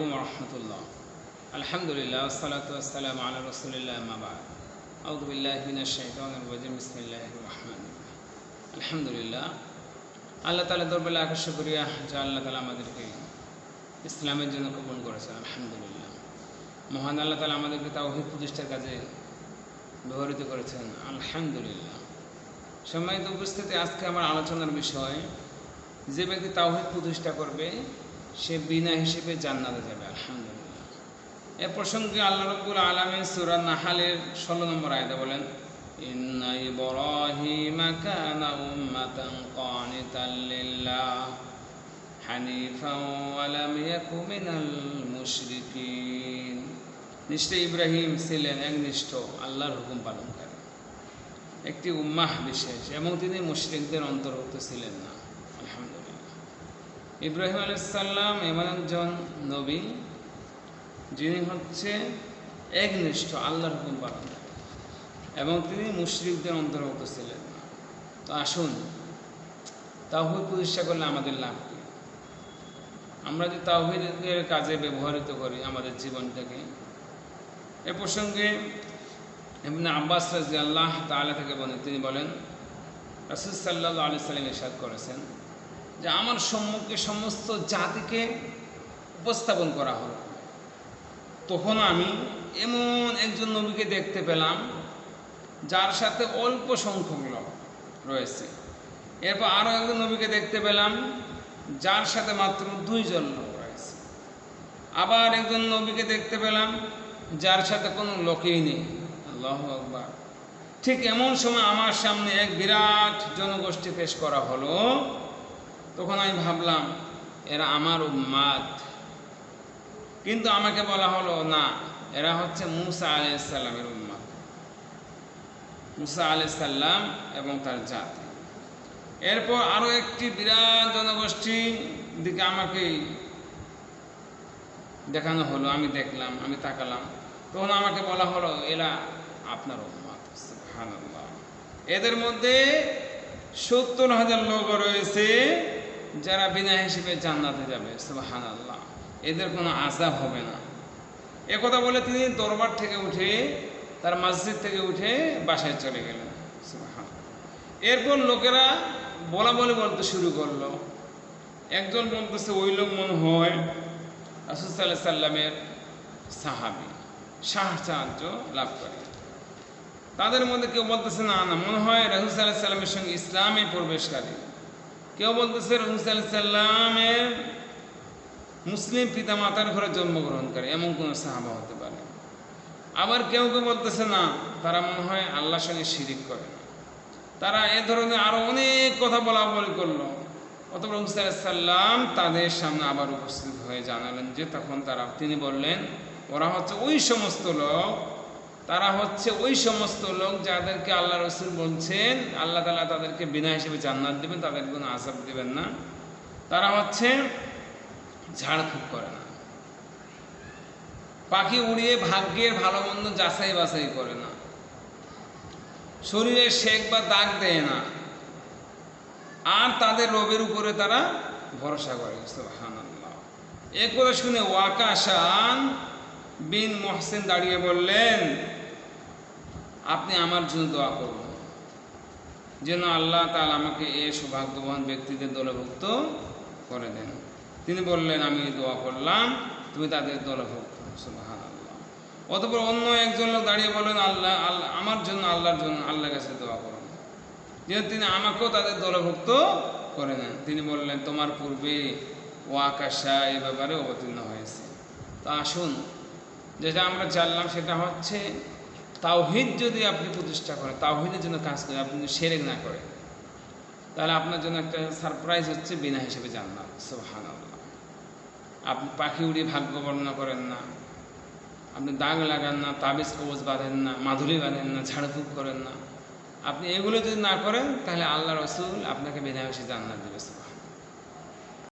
আলাইকুম রহমতুল্লাহ। আলহামদুলিল্লাহ সালাতাম আলা রসুলিল্লাহ মাবাদ আলহামদুলিল্লাহ, আল্লাহ তালা দরবারে আকাশ করিয়া যা আল্লাহ তালা আমাদেরকে ইসলামের জন্য কবুল করেছেন, আলহামদুলিল্লাহ। মহান আল্লাহ তালা আমাদেরকে তাওহিদ প্রতিষ্ঠার কাজে ব্যবহৃত করেছেন, আলহামদুলিল্লাহ। সম্মানিত উপস্থিতি, আজকে আমার আলোচনার বিষয়, যে ব্যক্তি তাওহিদ প্রতিষ্ঠা করবে সে বিনা হিসেবে জান্নাতে যাবে, আলহামদুলিল্লাহ। এ প্রসঙ্গে আল্লাহ রব্বুল আলমিন সুরা নাহালের ষোলো নম্বর আয়দা বলেন নিশ্চয় ইব্রাহিম ছিলেন একনিষ্ঠ, আল্লাহর হুকুম পালনকারী, একটি উম্মাহ বিশেষ, এবং তিনি মুশরিকদের অন্তর্ভুক্ত ছিলেন না, আলহামদুলিল্লাহ। ইব্রাহিম আলাইসাল্লাম এমন একজন নবী, যিনি হচ্ছে একনিষ্ঠ, আল্লাহর হুকুম পালন। এবং তিনি মুশরিকদের অন্তর্ভুক্ত ছিলেন। তো আসুন তাহিদ প্রতিষ্ঠা করলে আমাদের লাভ কি? আমরা যে তাহিদের কাজে ব্যবহৃত করি আমাদের জীবনটাকে, এ প্রসঙ্গে এমনি আব্বাস রাজি আল্লাহ তালা থেকে বলেন তিনি বলেন, রাসুল সাল্লাহ আলি সাল্লাম ইসাদ করেছেন যে আমার সম্মুখে সমস্ত জাতিকে উপস্থাপন করা হলো। তখন আমি এমন একজন নবীকে দেখতে পেলাম, যার সাথে অল্প সংখ্যক লোক রয়েছে। এরপর আরও একজন নবীকে দেখতে পেলাম, যার সাথে মাত্র দুইজন লোক রয়েছে। আবার একজন নবীকে দেখতে পেলাম, যার সাথে কোনো লোকেই নেই। আল্লাহ আকবার। ঠিক এমন সময় আমার সামনে এক বিরাট জনগোষ্ঠী পেশ করা হলো। তখন আমি ভাবলাম, এরা আমার উম্মাদ। কিন্তু আমাকে বলা হলো, না, এরা হচ্ছে মুসা আলাইসাল্লামের উম্মাদ। মুসা আলাইসাল্লাম এবং তার জাতি। এরপর আরও একটি বিরাট জনগোষ্ঠী দিকে আমাকে দেখানো হলো, আমি দেখলাম, আমি তাকালাম। তখন আমাকে বলা হলো, এরা আপনার উম্মাদ। এদের মধ্যে সত্তর হাজার লোক রয়েছে। যারা বিনা হিসেবে জান্নাতে যাবে সুবাহান আল্লাহ এদের কোনো আজাব হবে না। একথা বলে তিনি দরবার থেকে উঠে, তার মসজিদ থেকে উঠে বাসায় চলে গেলেন এরপর লোকেরা বলা বলে বলতে শুরু করল। একজন বলতেছে, ওই লোক মনে হয় রাসুসাল্লাহ সাল্লামের সাহাবি সাহায্য লাভ করে। তাদের মধ্যে কেউ বলতেছে, না না, মনে হয় রাহুল সাল্লাহ সাল্লামের সঙ্গে ইসলামে প্রবেশকারী। কেউ বলতেছে রহুল সাল্লামের মুসলিম পিতা মাতার ঘরে জন্মগ্রহণ করে, এমন কোনো সাহাবা হতে পারে। আবার কেউ কেউ বলতেছে না, তারা মনে হয় আল্লাহর সঙ্গে শিরিক করে তারা এ ধরনের আরও অনেক কথা বলা বলি করল। অতপর সাল্লাম তাদের সামনে আবার উপস্থিত হয়ে জানালেন যে, তখন তারা, তিনি বললেন, ওরা হচ্ছে ওই সমস্ত লোক তারা হচ্ছে ওই সমস্ত লোক যাদেরকে আল্লাহ রসুল বলছেন, আল্লাহ তালা তাদেরকে বিনা হিসেবে জান্নাত দেবেন, তাদের কোনো আসাব দেবেন না। তারা হচ্ছে ঝাড়ফুঁক করে না। পাখি উড়িয়ে ভাগ্যের ভালো মন্দ যাচাই বাছাই করে না। শরীরে শেখ বা দাগ দেয় না। আর তাদের রবের উপরে তারা ভরসা করে এ কথা শুনে ওয়াকা ওয়াকাশান বিন মহসেন দাঁড়িয়ে বললেন আপনি আমার জন্য দোয়া করবেন যেন আল্লাহ তাল আমাকে এ সৌভাগ্যবান ব্যক্তিদের দলভুক্ত করে দেন। তিনি বললেন, আমি দোয়া করলাম, তুমি তাদের দলভুক্ত। সুবাহান আল্লাহ অতপর অন্য একজন লোক দাঁড়িয়ে বলেন আল্লাহ আল্লাহ, আমার জন্য, আল্লাহর জন্য, আল্লাহর কাছে দোয়া করুন যেহেতু তিনি আমাকেও তাদের দলভুক্ত করে নেন। তিনি বললেন, তোমার পূর্বে ও আকাশা এ ব্যাপারে অবতীর্ণ হয়েছে। তা আসুন যেটা আমরা জানলাম সেটা হচ্ছে তাওহিদ যদি আপনি প্রতিষ্ঠা করেন, তাওহিদের জন্য কাজ করেন আপনি সেরেক না করেন, তাহলে আপনার জন্য একটা সারপ্রাইজ হচ্ছে বিনা হিসেবে জানলাম সোহান আপনি পাখি উড়িয়ে ভাগ্য বর্ণনা করেন না, আপনি দাগ লাগান না, তাবিজ কবজ বাঁধেন না, মাধুরী বাঁধেন না, ঝাড়ফুঁক করেন না। আপনি এগুলো যদি না করেন, তাহলে আল্লাহ রসুল আপনাকে বিনা হিসেবে জান্নাত দেবে